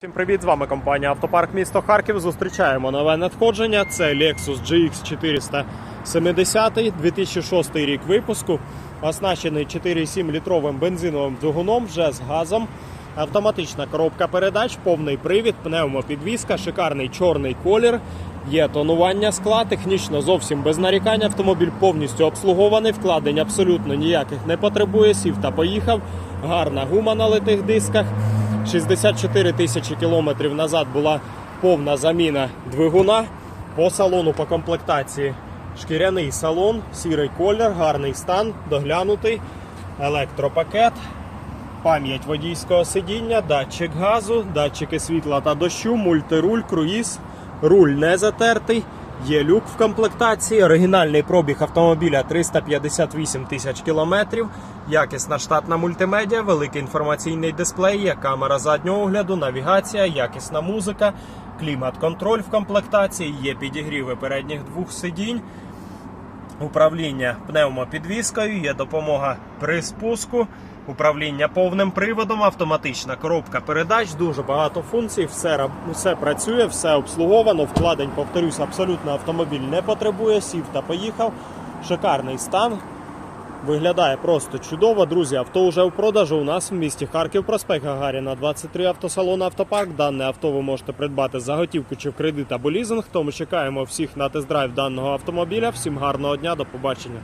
Всім привіт! З вами компанія Автопарк місто Харків. Зустрічаємо нове надходження. Це Lexus GX 470 2006 рік випуску. Оснащений 4,7 літровим бензиновим двигуном вже з газом. Автоматична коробка передач, повний привід, пневмопідвізка, шикарний чорний колір. Є тонування скла, технічно зовсім без нарікань. Автомобіль повністю обслугований, вкладень абсолютно ніяких не потребує. Сів та поїхав. Гарна гума на литих дисках. 64 тисячі кілометрів назад була повна заміна двигуна. По салону по комплектації шкіряний салон, сірий колір, гарний стан, доглянутий, електропакет, пам'ять водійського сидіння, датчик газу, датчики світла та дощу, мультируль, круїз, руль не затертий. Є люк в комплектації, оригінальний пробіг автомобіля 358 тисяч кілометрів, якісна штатна мультимедіа, великий інформаційний дисплей, є камера заднього огляду, навігація, якісна музика, клімат-контроль в комплектації, є підігріви передніх двох сидінь, управління пневмопідвіскою, є допомога при спуску, управління повним приводом, автоматична коробка передач, дуже багато функцій, все, все працює, все обслуговано. Вкладень, повторюсь, абсолютно автомобіль не потребує, сів та поїхав. Шикарний стан. Виглядає просто чудово. Друзі, авто вже в продажу у нас в місті Харків, проспект Гагаріна, 23 автосалон Автопарк. Дане авто ви можете придбати за готівку чи в кредит або лізинг. Тому чекаємо всіх на тест-драйв даного автомобіля. Всім гарного дня, до побачення.